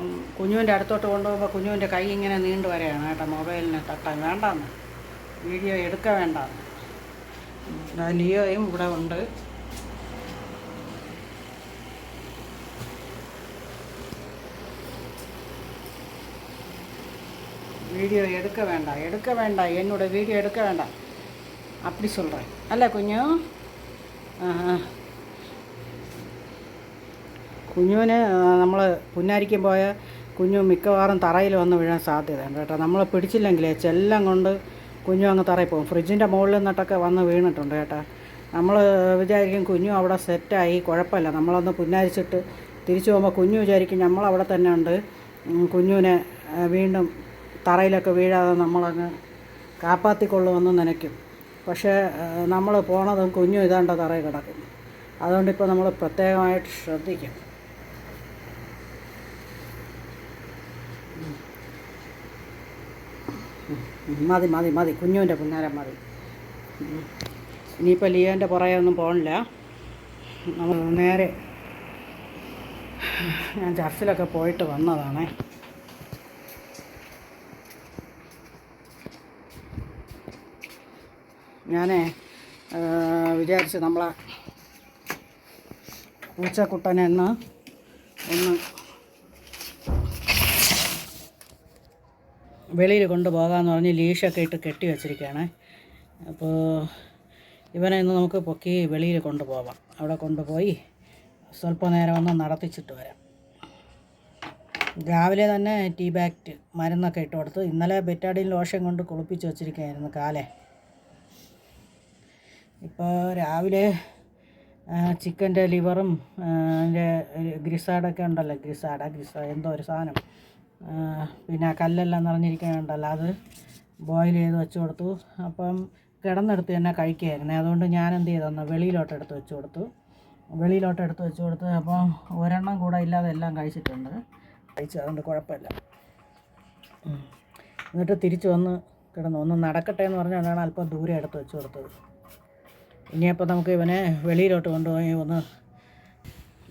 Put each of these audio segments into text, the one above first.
ഉം, കുഞ്ഞുവിൻ്റെ അടുത്തോട്ട് കൊണ്ടുപോകുമ്പോൾ കുഞ്ഞുവിൻ്റെ കൈ ഇങ്ങനെ നീണ്ടു വരെയാണ് കേട്ടോ മൊബൈലിനെ തട്ടാൻ വേണ്ടാന്ന് വീഡിയോ എടുക്ക വേണ്ടാന്ന് ഉം, ദാ ലിയോയും ഇവിടെ ഉണ്ട് வீடியோ எடுக்க வேண்டாம் எடுக்க வேண்டாம் என்னோட வீடியோ எடுக்க வேண்டாம் அப்படி சொல்கிறேன் அல்ல കുഞ്ഞു കുഞ്ഞുവിന് നമ്മൾ പുന്നാരിക്കും പോയ കുഞ്ഞു മിക്കവാറും തറയിൽ വന്ന് വീഴാൻ സാധ്യതയുണ്ട് കേട്ടോ. നമ്മൾ പിടിച്ചില്ലെങ്കിലേ ചെല്ലം കൊണ്ട് കുഞ്ഞു അങ്ങ് തറയിൽ പോകും. ഫ്രിഡ്ജിന്റെ മുകളിൽ നിന്നിട്ടൊക്കെ വന്ന് വീണിട്ടുണ്ട് കേട്ടോ. നമ്മൾ വിചാരിക്കും കുഞ്ഞു അവിടെ സെറ്റായി കുഴപ്പമില്ല. നമ്മളൊന്ന് പുന്നാരിച്ചിട്ട് തിരിച്ചു പോകുമ്പോൾ കുഞ്ഞു വിചാരിക്കും നമ്മളവിടെ തന്നെ ഉണ്ട്. കുഞ്ഞുവിനെ വീണ്ടും തറയിലൊക്കെ വീഴാതെ നമ്മളങ്ങ് കാപ്പാത്തിക്കൊള്ളുമെന്ന് നനയ്ക്കും. പക്ഷേ നമ്മൾ പോണതും കുഞ്ഞു ഇതാണ്ട തറയിൽ കിടക്കും. അതുകൊണ്ടിപ്പോൾ നമ്മൾ പ്രത്യേകമായിട്ട് ശ്രദ്ധിക്കും. മതി മതി മതി. കുഞ്ഞുവിന്റെ കുഞ്ഞാരം മതി. ഇനിയിപ്പോൾ ലിയോന്റെ പുറകെ ഒന്നും പോകണില്ല നമ്മൾ നേരെ ഞാൻ ചർച്ചിലൊക്കെ പോയിട്ട് വന്നതാണേ. ഞാനേ വിചാരിച്ച് നമ്മളെ പൂച്ചക്കുട്ടനെ ഒന്ന് വെളിയിൽ കൊണ്ടുപോകാമെന്ന് പറഞ്ഞ് ലീഷൊക്കെ ഇട്ട് കെട്ടി വെച്ചിരിക്കുകയാണ്. അപ്പോൾ ഇവനെ ഇന്ന് നമുക്ക് പൊക്കി വെളിയിൽ കൊണ്ടുപോകാം അവിടെ കൊണ്ടുപോയി സ്വല്പ നേരം ഒന്ന് നടത്തിച്ചിട്ട് വരാം. രാവിലെ തന്നെ ടീ ബാക്റ്റ് മരുന്നൊക്കെ ഇട്ട് കൊടുത്തു. ഇന്നലെ ബെറ്റാഡിൻ ലോഷൻ കൊണ്ട് കുളിപ്പിച്ച് വെച്ചിരിക്കുകയായിരുന്നു കാലെ. ഇപ്പോൾ രാവിലെ ചിക്കന്റെ ലിവറും അതിന്റെ ഗ്രിസാഡൊക്കെ ഉണ്ടല്ലോ ഗ്രിസാഡ ഗ്രിസ എന്തോ ഒരു സാധനം. പിന്നെ കല്ലെല്ലാം നിറഞ്ഞിരിക്കുന്നുണ്ടല്ലോ അത് ബോയിൽ ചെയ്ത് വെച്ച് കൊടുത്തു. അപ്പം കിടന്നെടുത്ത് തന്നെ കഴിക്കുകയായിരുന്നു അതുകൊണ്ട് ഞാൻ എന്ത് ചെയ്തെന്ന് വെളിയിലോട്ട് എടുത്ത് വെച്ച് കൊടുത്തു. വെളിയിലോട്ട് എടുത്ത് വെച്ച് കൊടുത്ത് അപ്പോൾ ഒരെണ്ണം കൂടെ ഇല്ലാതെ എല്ലാം കഴിച്ചിട്ടുണ്ട്. കഴിച്ചു അതുകൊണ്ട് കുഴപ്പമില്ല. എന്നിട്ട് തിരിച്ചു വന്ന് കിടന്നു. ഒന്ന് നടക്കട്ടെ എന്ന് പറഞ്ഞുകൊണ്ടാണ് അല്പം ദൂരെ എടുത്ത് വെച്ച് കൊടുത്തത്. ഇനിയപ്പോൾ നമുക്ക് ഇവനെ വെളിയിലോട്ട് കൊണ്ടുപോയി ഒന്ന്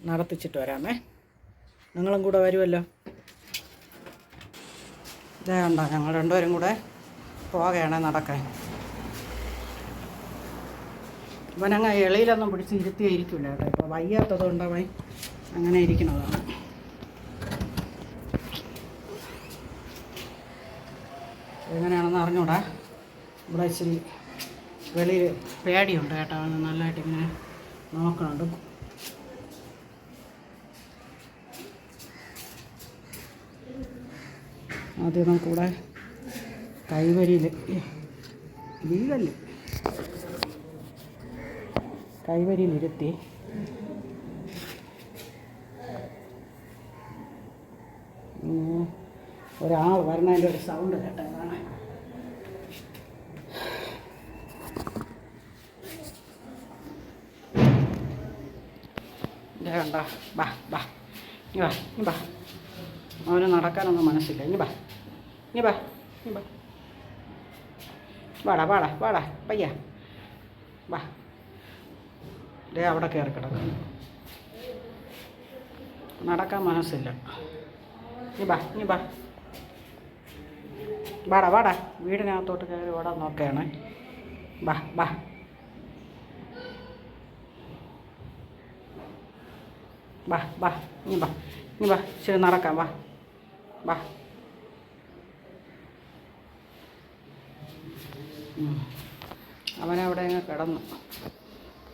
നടത്തിച്ചിട്ട് വരാമേ. നിങ്ങളും കൂടെ വരുമല്ലോ. ഇതേ ഉണ്ടോ ഞങ്ങൾ രണ്ടുപേരും കൂടെ പോവുകയാണ് നടക്കാൻ. ഇവനങ്ങ് എളിയിലൊന്നും പിടിച്ച് ഇരുത്തിയിരിക്കില്ല കേട്ടോ. ഇപ്പോൾ വയ്യാത്തത് കൊണ്ട് അവൻ അങ്ങനെ ഇരിക്കുന്നതാണ്. എങ്ങനെയാണെന്ന് അറിഞ്ഞൂടാ? ഇവിടെ ഇച്ചിരി വെളിയിൽ പേടിയുണ്ട് കേട്ടോ. അവന് നല്ലതായിട്ട് ഇങ്ങനെ നോക്കണുണ്ട്. ആദ്യം നമുക്കിവിടെ കൈവരിയിൽ വീഴല്ലേ കൈവരിയിലിരുത്തി. ഒരാൾ വരണതിന്റെ ഒരു സൗണ്ട് കേട്ടോ കാണാൻ. ഇതേ കണ്ട? ബാ ബാ. ഇനി ബാ ഇനി ബാ അവന് നടക്കാനൊന്നും മനസ്സില്ല. ഇനി ബാ ഇനി ബാ ഇനി ബാ വാടാ വാടാ വാടാ പയ്യ വാ ദേ അവിടെ കയറി കിടക്കുന്നു നടക്കാൻ മനസ്സില്ല. ഇനി ബാ ഇനി ബാ വാടാ വാടാ വീടിനകത്തോട്ട് കയറി ഓടാൻ നോക്കുകയാണ്. ബാ ബാ ബാ ബാ ഇനി ബാ ഇനി ബാ ശരി നടക്കാം. വാ ബാ അവനവിടെ അങ്ങ് കിടന്നു.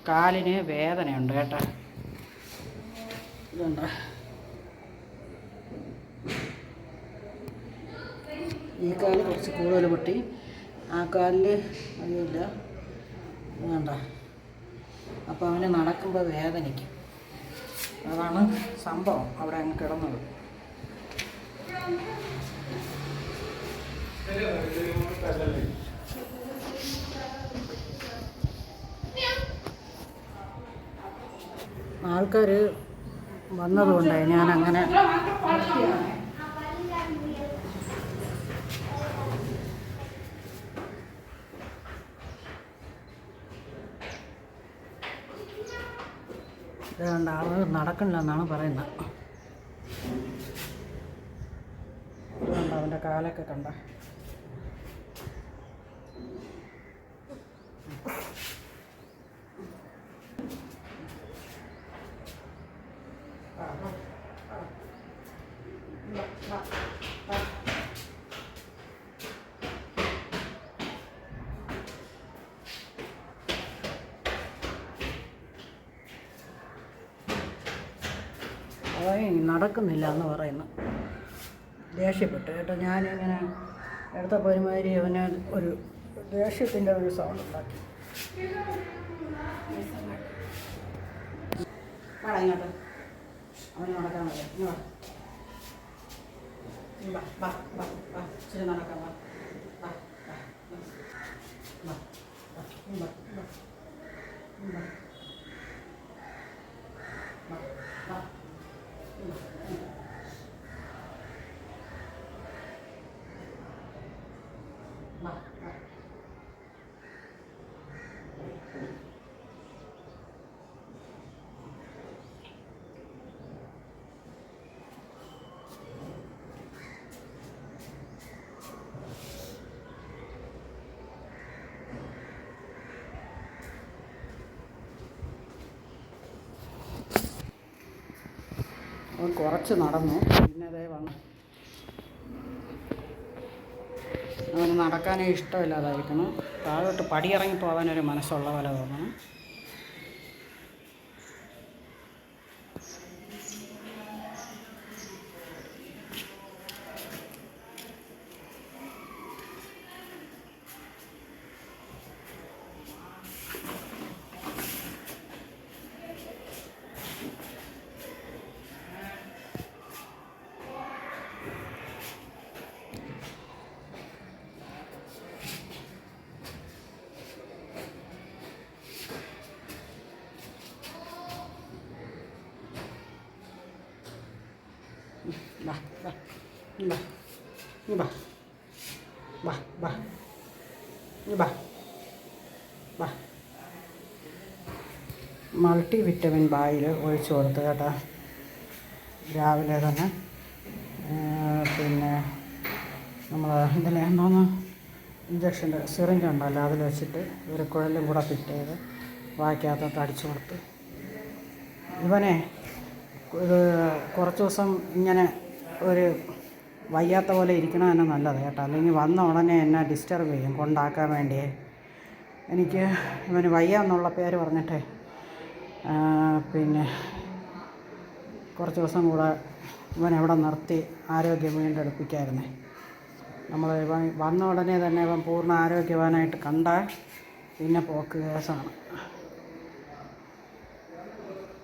കാലിന് വേദനയുണ്ട് കേട്ടോ. ഇതുണ്ട്? ഈ കാൽ കുറച്ച് കൂടുതൽ പൊട്ടി. ആ കാലിൽ അതില്ല വേണ്ട. അപ്പോൾ അവന് നടക്കുമ്പോൾ വേദനിക്കും. അതാണ് സംഭവം. അവിടെ അങ്ങ് കിടന്നത്. ആൾക്കാർ വന്നതുകൊണ്ടായി അങ്ങനെ ഇതുകൊണ്ട് ആളുകൾ നടക്കണില്ല എന്നാണ് പറയുന്നത് അവന്റെ കാലൊക്കെ കണ്ട അവൻ നടക്കുന്നില്ല എന്ന് പറയുന്നു ദേഷ്യപ്പെട്ടു കേട്ടോ ഞാനിങ്ങനെ എടുത്തപ്പോൾ ഒരുമാതിരി അവന് ഒരു ദേഷ്യത്തിന്റെ ഒരു സൗണ്ട് ഉണ്ടാക്കി വാടാ ഇങ്ങോട്ട് അവന് നടക്കാൻ വയ്യ ഇങ്ങ് വാ. വാ, വാ, വാ, വാ. ഇച്ചിരി വാ. വാ, വാ, വാ. വാ, വാ, വാ. വാ, വാ. ഇങ്ങ് വാ, ഇങ്ങ് വാ. വാ, വാ. അവൻ കുറച്ച് നടന്നു. പിന്നെ അതേ വന്നു. അവന് നടക്കാനേ ഇഷ്ടമില്ലാതായിരിക്കണം താഴോട്ട് പടിയിറങ്ങി പോകാനൊരു മനസ്സുള്ള പോലെ തോന്നണം വാ വാ ഇങ്ങ് വാ വാ വാ വാ വാ വാ മൾട്ടി വിറ്റമിൻ ബായിൽ ഒഴിച്ചു കൊടുത്ത് കേട്ടോ. രാവിലെ തന്നെ. പിന്നെ നമ്മൾ ഇതിനെ എന്തോന്ന്? ഇഞ്ചക്ഷന്റെ സിറിഞ്ച് ഉണ്ടല്ലോ അതിൽ വെച്ചിട്ട് ഒരു കുഴലും കൂടെ ഫിറ്റ് ചെയ്ത് വായിക്കാത്ത അടിച്ചു കൊടുത്ത്. ഇവനെ ഇത് കുറച്ച് ദിവസം ഇങ്ങനെ ഒരു വയ്യാത്ത പോലെ ഇരിക്കണ തന്നെ നല്ലത് കേട്ടോ. അല്ലെങ്കിൽ വന്ന ഉടനെ എന്നെ ഡിസ്റ്റർബ് ചെയ്യും കൊണ്ടാക്കാൻ വേണ്ടിയേ എനിക്ക് ഇവന് വയ്യ എന്നുള്ള പേര് പറഞ്ഞിട്ടേ പിന്നെ കുറച്ച് ദിവസം കൂടെ ഇവൻ എവിടെ നിർത്തി ആരോഗ്യം വീണ്ടെടുപ്പിക്കായിരുന്നേ. നമ്മൾ ഇവൻ വന്ന ഉടനെ തന്നെ ഇവൻ പൂർണ ആരോഗ്യവാനായിട്ട് കണ്ടാൽ പിന്നെ പോക്ക് കേസാണ്.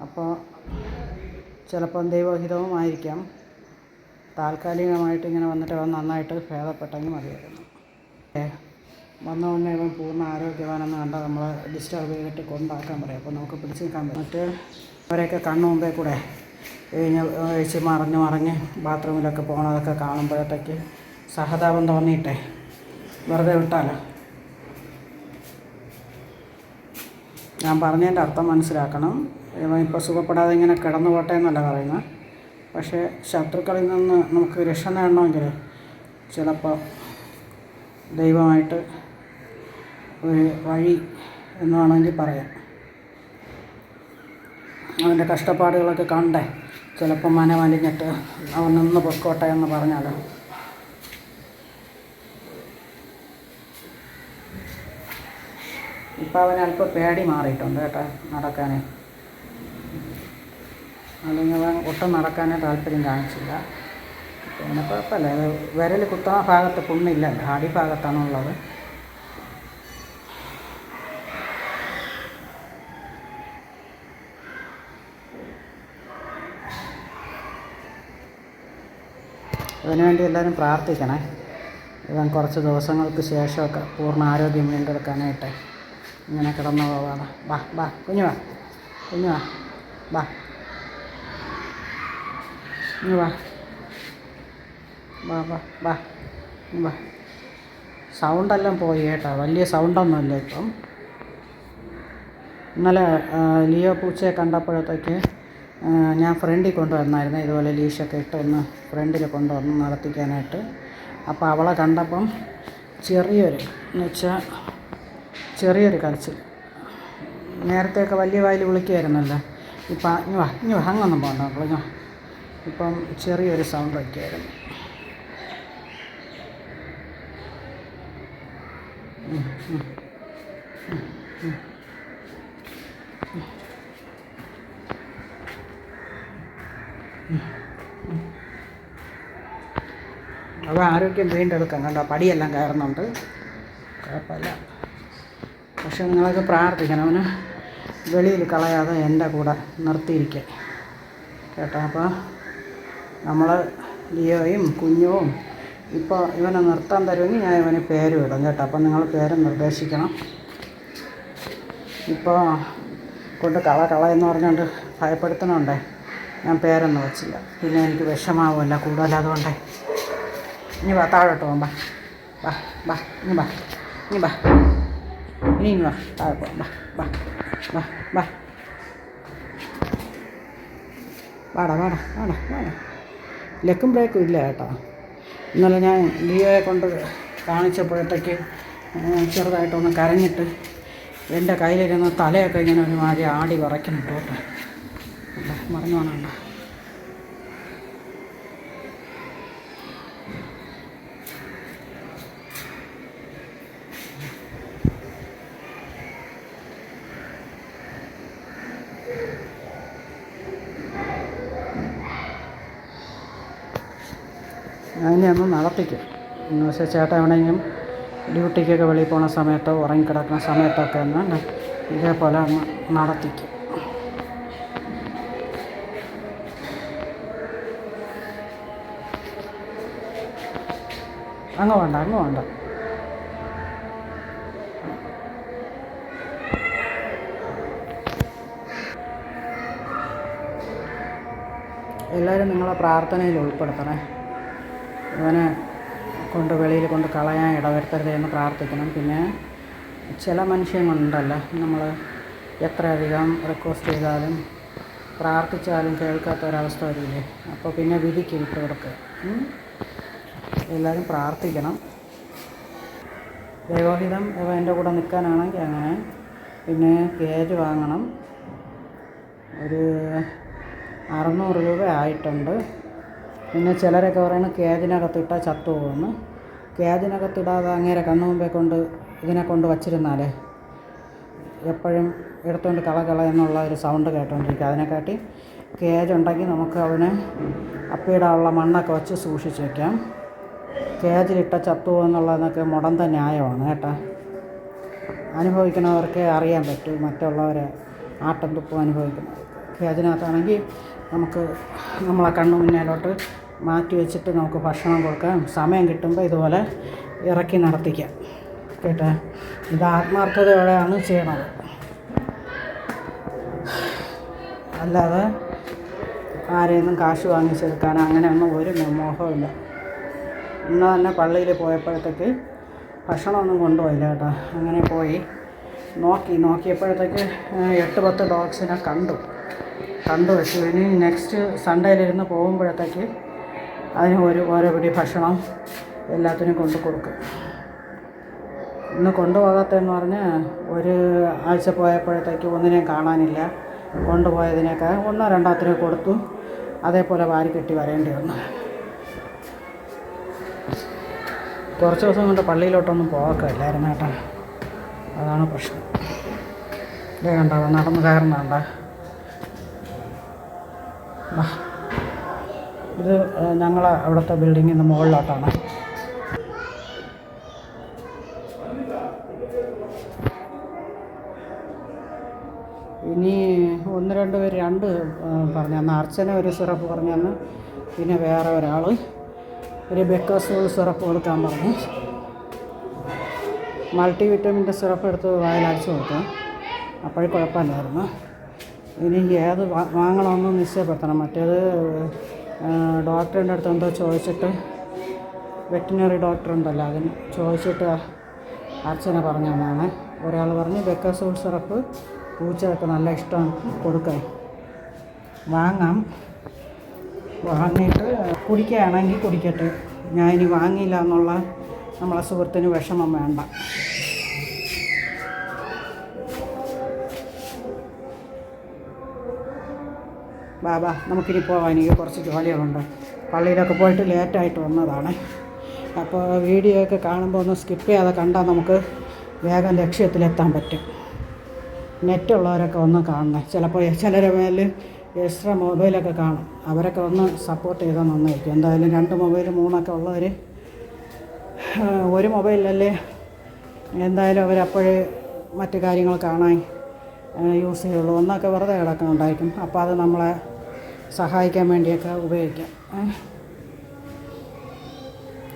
അപ്പോൾ ചിലപ്പം ദൈവഹിതവുമായിരിക്കാം. താൽക്കാലികമായിട്ട് ഇങ്ങനെ വന്നിട്ട് അവൻ നന്നായിട്ട് ഭേദപ്പെട്ടെങ്കിൽ മതിയായിരുന്നു. വന്ന ഉടനെ ഇവൻ പൂർണ ആരോഗ്യവാനെന്ന് കണ്ടാൽ നമ്മൾ ഡിസ്റ്റർബ് ചെയ്തിട്ട് കൊണ്ടാക്കാൻ പറയും. അപ്പോൾ നമുക്ക് പിടിച്ച് നിൽക്കാൻ പറ്റും. മറ്റ് അവരെയൊക്കെ കണ്ണു മുമ്പേ കൂടെ കഴിഞ്ഞ് കഴിച്ച് മറിഞ്ഞ് മറിഞ്ഞ് ബാത്റൂമിലൊക്കെ പോകണതൊക്കെ കാണുമ്പോഴത്തേക്ക് സഹതാപം തോന്നിയിട്ടേ. വെറുതെ വിട്ടാലോ? ഞാൻ പറഞ്ഞതിന്റെ അർത്ഥം മനസ്സിലാക്കണം. ഇവൻ ഇപ്പോൾ സുഖപ്പെടാതെ ഇങ്ങനെ കിടന്നു പോട്ടെ എന്നല്ല പറയുന്നത്. പക്ഷേ ശത്രുക്കളിൽ നിന്ന് നമുക്ക് രക്ഷ നേടണമെങ്കിൽ ചിലപ്പോൾ ദൈവമായിട്ട് ഒരു വഴി എന്ന് വേണമെങ്കിൽ പറയാം. അവന്റെ കഷ്ടപ്പാടുകളൊക്കെ കണ്ടേ. ചിലപ്പോൾ മനമലിഞ്ഞിട്ട് അവൻ നിന്ന് പൊക്കോട്ടെ എന്ന് പറഞ്ഞാൽ ഇപ്പം അവൻ അല്പം പേടി മാറിയിട്ടുണ്ട് കേട്ടോ നടക്കാനേ. അല്ലെങ്കിൽ ഒട്ടും നടക്കാനേ താല്പര്യം കാണിച്ചില്ല. പിന്നെ കുഴപ്പമില്ല. വിരൽ കുത്തുന്ന ഭാഗത്ത് പുണ്ണില്ലല്ലോ അടിഭാഗത്താണുള്ളത് അതിനുവേണ്ടി എല്ലാവരും പ്രാർത്ഥിക്കണേ. ഇവൻ കുറച്ച് ദിവസങ്ങൾക്ക് ശേഷമൊക്കെ പൂർണ ആരോഗ്യം വീണ്ടെടുക്കാനായിട്ട് ഇങ്ങനെ കിടന്നു പോവാതെ വാ വാ കുഞ്ഞു വാ കുഞ്ഞു വാ വാ. വാ. വാ വാ വാ വാ. സൗണ്ടെല്ലാം പോയി കേട്ടോ. വലിയ സൗണ്ടൊന്നുമില്ല ഇപ്പം. ഇന്നലെ ലിയോ പൂച്ചയെ കണ്ടപ്പോഴത്തേക്ക് ഞാൻ ഫ്രണ്ടിൽ കൊണ്ടുവന്നായിരുന്നു. ഇതുപോലെ ലീഷൊക്കെ ഇട്ട് ഒന്ന് ഫ്രണ്ടിൽ കൊണ്ടുവന്ന് നടത്തിക്കാനായിട്ട്. അപ്പോൾ അവളെ കണ്ടപ്പം ചെറിയൊരു എന്ന് വെച്ചാൽ ചെറിയൊരു കരച്ചിൽ. നേരത്തെയൊക്കെ വലിയ വായിൽ വിളിക്കുമായിരുന്നല്ലോ ഇപ്പം ഇനി വാ ഇനി വാ അങ്ങൊന്നും പോകണ്ട വാ. ഇപ്പം ചെറിയൊരു സൗണ്ട് വയ്ക്കായിരുന്നു അവ ആരോഗ്യം വീണ്ടെടുക്കാം കണ്ടോ? പടിയെല്ലാം കയറുന്നുണ്ട്. കുഴപ്പമില്ല. പക്ഷെ നിങ്ങളൊക്കെ പ്രാർത്ഥിക്കണം. അവന് വെളിയിൽ കളയാതെ എന്റെ കൂടെ നിർത്തിയിരിക്കുക കേട്ടോ? അപ്പോൾ നമ്മൾ ലിയോയും കുഞ്ഞുവും ഇപ്പോൾ ഇവനെ നിർത്താൻ തരുമെങ്കിൽ ഞാൻ ഇവന് പേര് വിടും കേട്ടോ. അപ്പം നിങ്ങൾ പേര് നിർദ്ദേശിക്കണം. ഇപ്പോൾ കൊണ്ട് കള കള എന്ന് പറഞ്ഞുകൊണ്ട് ഭയപ്പെടുത്തണുണ്ടേ ഞാൻ പേരൊന്നും വെച്ചില്ല. പിന്നെ എനിക്ക് വിഷമാവുമല്ല കൂടുതൽ അതുകൊണ്ടേ. ഇനി വാ താഴോട്ട് പോകാം ബാ ബാ ഇനി ബാ ഇനി ബാ ഇനി ഇനി വാ താഴെ പോകാം ബാ ബാ ബാ ബാ വാടാ വാടാ വാടാ വാടാ. ലെക്കും ബ്രേക്കും ഇല്ല കേട്ടോ. ഇന്നലെ ഞാൻ ലിയോയെ കൊണ്ട് കാണിച്ചപ്പോഴത്തേക്ക് ചെറുതായിട്ടൊന്ന് കരഞ്ഞിട്ട് എന്റെ കയ്യിലിരുന്ന തലയൊക്കെ ഇങ്ങനെ ഒരുമാതിരി ആടി വിറയ്ക്കുന്നുണ്ട് കേട്ടോ. മറന്നു പോകണണ്ട അതിനെ ഒന്ന് നടത്തിക്കും. എന്ന് വെച്ചാൽ ചേട്ടൻ എവിടെയെങ്കിലും ഡ്യൂട്ടിക്കൊക്കെ വെളിയിൽ പോണ സമയത്തോ ഉറങ്ങിക്കിടക്കുന്ന സമയത്തൊക്കെ ഒന്ന് ഇതേപോലെ ഒന്ന് നടത്തിക്കും. അങ്ങ് വേണ്ട അങ്ങ് വേണ്ട. എല്ലാവരും നിങ്ങളെ പ്രാർത്ഥനയിൽ ഉൾപ്പെടുത്തണേ. ഇവനെ കൊണ്ട് വെളിയിൽ കൊണ്ട് കളയാൻ ഇടവരുത്തരുത് എന്ന് പ്രാർത്ഥിക്കണം. പിന്നെ ചില മനുഷ്യങ്ങളുണ്ടല്ലോ നമ്മൾ എത്രയധികം റിക്വസ്റ്റ് ചെയ്താലും പ്രാർത്ഥിച്ചാലും കേൾക്കാത്ത ഒരവസ്ഥ വരില്ലേ? അപ്പോൾ പിന്നെ വിധിക്ക് വിട്ട് കൊടുക്കുക എല്ലാവരും പ്രാർത്ഥിക്കണം. ദൈവഹിതം ഇവ എന്റെ കൂടെ നിൽക്കാനാണെങ്കിൽ അങ്ങനെ പിന്നെ കേജ് വാങ്ങണം. ഒരു അറുന്നൂറ് രൂപ ആയിട്ടുണ്ട്. പിന്നെ ചിലരൊക്കെ പറയുന്നത് കേജിനകത്തിട്ടാൽ ചത്തു പോകുമെന്ന് കേജിനകത്തിടാതെ അങ്ങേരെ കണ്ണു മുമ്പേ കൊണ്ട് ഇതിനെ കൊണ്ട് വച്ചിരുന്നാലേ എപ്പോഴും എടുത്തുകൊണ്ട് കള കള എന്നുള്ള ഒരു സൗണ്ട് കേട്ടോണ്ടിരിക്കുക അതിനെക്കാട്ടി കേജ് ഉണ്ടെങ്കിൽ നമുക്ക് അവനെ അപ്പിയിടാനുള്ള മണ്ണൊക്കെ വെച്ച് സൂക്ഷിച്ച് വയ്ക്കാം കേജിലിട്ട ചത്തു എന്നുള്ളതൊക്കെ മുടന്ത ന്യായമാണ് കേട്ടോ. അനുഭവിക്കുന്നവർക്ക് അറിയാൻ പറ്റും മറ്റുള്ളവരെ ആട്ടം തുപ്പും അനുഭവിക്കുന്നത് കേജിനകത്താണെങ്കിൽ നമുക്ക് നമ്മളെ കണ്ണു മുന്നിലോട്ട് മാറ്റി വെച്ചിട്ട് നമുക്ക് ഭക്ഷണം കൊടുക്കാം. സമയം കിട്ടുമ്പോൾ ഇതുപോലെ ഇറക്കി നടത്തിക്കാം. കേട്ടോ? ഇത് ആത്മാർത്ഥതയോടെയാണ് ചെയ്യണത്. അല്ലാതെ ആരെയൊന്നും കാശ് വാങ്ങിച്ചെടുക്കാൻ അങ്ങനെയൊന്നും ഒരു മോഹമില്ല ഇന്ന് തന്നെ പള്ളിയിൽ പോയപ്പോഴത്തേക്ക് ഭക്ഷണമൊന്നും കൊണ്ടുപോയില്ല കേട്ടോ. അങ്ങനെ പോയി. നോക്കി നോക്കിയപ്പോഴത്തേക്ക് എട്ട് പത്ത് ഡോഗ്സിനെ കണ്ടു. വെച്ചു. ഇനി നെക്സ്റ്റ് സൺഡേയിലിരുന്ന് പോകുമ്പോഴത്തേക്ക് അതിന് ഒരു ഓരോ പിടി ഭക്ഷണം എല്ലാത്തിനും കൊണ്ടു കൊടുക്കും. ഇന്ന് കൊണ്ടുപോകാത്തതെന്ന് പറഞ്ഞ് ഒരു ആഴ്ച പോയപ്പോഴത്തേക്ക് ഒന്നിനെയും കാണാനില്ല. കൊണ്ടുപോയതിനൊക്കെ ഒന്നോ രണ്ടോ അത്രയോ കൊടുത്തു. അതേപോലെ വാരി കെട്ടി വരേണ്ടി വന്നു. കുറച്ച് ദിവസം കൊണ്ട് പള്ളിയിലോട്ടൊന്നും പോകാറില്ലായിരുന്നു കേട്ടോ. അതാണ് പ്രശ്നം. ഇതേ കണ്ടോ നടന്നു കയറുന്നുണ്ട ഇത് ഞങ്ങൾ അവിടുത്തെ ബിൽഡിങ്ങിൽ നിന്ന് മുകളിലോട്ടാണ്. ഇനി ഒന്ന് രണ്ട് പേര് രണ്ട് പറഞ്ഞു അന്ന് അർച്ചന ഒരു സിറപ്പ് പറഞ്ഞു തന്നു. പിന്നെ വേറെ ഒരാൾ ഒരു ബെക്കോസോൾ സിറപ്പ് കൊടുക്കാൻ പറഞ്ഞു. മൾട്ടി വിറ്റമിന്റെ സിറപ്പ് എടുത്ത് വായിലടിച്ച് കൊടുക്കാം അപ്പോഴും കുഴപ്പമില്ലായിരുന്നു. ഇനി ഏത് വാങ്ങണമെന്ന് നിശ്ചയപ്പെടുത്തണം. മറ്റേത് ഡോക്ടറിന്റെ അടുത്ത് എന്തോ ചോദിച്ചിട്ട് വെറ്റിനറി ഡോക്ടർ ഉണ്ടല്ലോ അതിന് ചോദിച്ചിട്ട് അർച്ചന പറഞ്ഞു തന്നാണ്. ഒരാൾ പറഞ്ഞ് ബെക്കസോൾ സിറപ്പ് പൂച്ചയൊക്കെ നല്ല ഇഷ്ടമാണ് കൊടുക്കാൻ. വാങ്ങാം. വാങ്ങിയിട്ട് കുടിക്കുകയാണെങ്കിൽ കുടിക്കട്ടെ. ഞാൻ ഇനി വാങ്ങിയില്ല എന്നുള്ള നമ്മളെ സുഹൃത്തിന് വിഷമം വേണ്ട. ബാബാ നമുക്കിനി പോകാം എനിക്ക് കുറച്ച് ജോലികളുണ്ട്. പള്ളിയിലൊക്കെ പോയിട്ട് ലേറ്റായിട്ട് വന്നതാണ്. അപ്പോൾ വീഡിയോ ഒക്കെ കാണുമ്പോൾ ഒന്ന് സ്കിപ്പ് ചെയ്യാതെ കണ്ടാൽ നമുക്ക് വേഗം ലക്ഷ്യത്തിലെത്താൻ പറ്റും. നെറ്റുള്ളവരൊക്കെ ഒന്ന് കാണണം. ചിലപ്പോൾ ചിലരെ മേൽ എക്സ്ട്രാ മൊബൈലൊക്കെ കാണും. അവരൊക്കെ ഒന്ന് സപ്പോർട്ട് ചെയ്താൽ നന്നായിരിക്കും. എന്തായാലും രണ്ട് മൊബൈൽ മൂന്നൊക്കെ ഉള്ളവർ ഒരു മൊബൈലല്ലേ എന്തായാലും അവരപ്പോഴേ മറ്റു കാര്യങ്ങൾ കാണാൻ യൂസ് ചെയ്യുള്ളൂ ഒന്നൊക്കെ വെറുതെ കിടക്കുന്നുണ്ടായിരിക്കും. അപ്പോൾ അത് നമ്മളെ സഹായിക്കാൻ വേണ്ടിയൊക്കെ ഉപയോഗിക്കാം?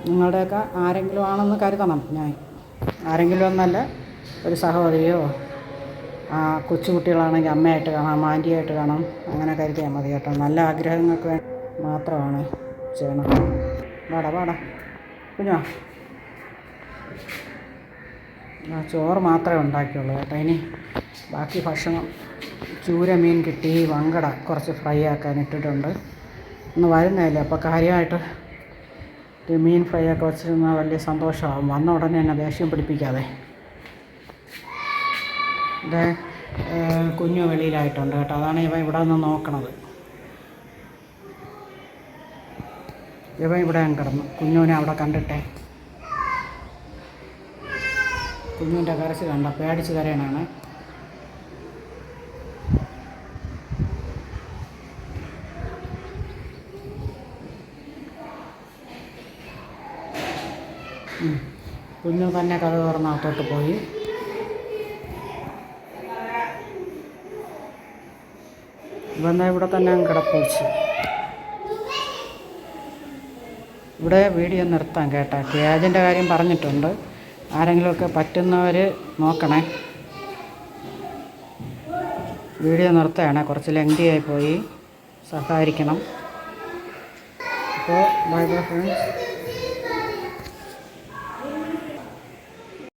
നിങ്ങളുടെയൊക്കെ ആരെങ്കിലും ആണെന്ന് കരുതണം ഞാൻ. ആരെങ്കിലും ഒന്നല്ല ഒരു സഹോദരിയോ കൊച്ചുകുട്ടികളാണെങ്കിൽ അമ്മയായിട്ട് കാണാം ആന്റിയായിട്ട് കാണാം അങ്ങനെ കരുതിയാൽ മതി കേട്ടോ. നല്ല ആഗ്രഹങ്ങൾക്ക് വേണ്ടി മാത്രമാണ് ചെയ്യണം വാടാ വാടാ. കുഞ്ഞോ? ചോറ് മാത്രമേ ഉണ്ടാക്കിയുള്ളൂ കേട്ടോ. ഇനി ബാക്കി ഭക്ഷണം ചൂര മീൻ കിട്ടി വങ്കട കുറച്ച് ഫ്രൈ ആക്കാൻ ഇട്ടിട്ടുണ്ട്. ഇന്ന് വരുന്നതല്ലേ അപ്പോൾ കാര്യമായിട്ട് മീൻ ഫ്രൈ ഒക്കെ വെച്ചിരുന്നാൽ വലിയ സന്തോഷമാകും വന്ന ഉടനെ എന്നെ ദേഷ്യം പിടിപ്പിക്കാതെ. ഇതേ കുഞ്ഞു വെളിയിലായിട്ടുണ്ട് കേട്ടോ. അതാണ് ഇവ ഇവിടെ നിന്ന് നോക്കണത്. ഇവ ഇവിടെ കിടന്നു. കുഞ്ഞുവിനെ അവിടെ കണ്ടിട്ടെ. കുഞ്ഞിന്റെ കരച്ച് കണ്ട പേടിച്ച് കരയണാണ്. കുഞ്ഞു തന്നെ കഥ തുറന്നകത്തോട്ട് പോയി. ഇവന്ന ഇവിടെ തന്നെ അങ്ങ് കിടപ്പുവെച്ച്. ഇവിടെ വീഡിയോ നിർത്താം കേട്ടാ. വ്യാജിന്റെ കാര്യം പറഞ്ഞിട്ടുണ്ട്. ആരെങ്കിലുമൊക്കെ പറ്റുന്നവർ നോക്കണേ. വീഡിയോ നിർത്തുകയാണ്. കുറച്ച് ലെങ്തി പോയി. സഹകരിക്കണം. അപ്പോൾ ബൈ ബൈ ഫ്രണ്ട്സ്.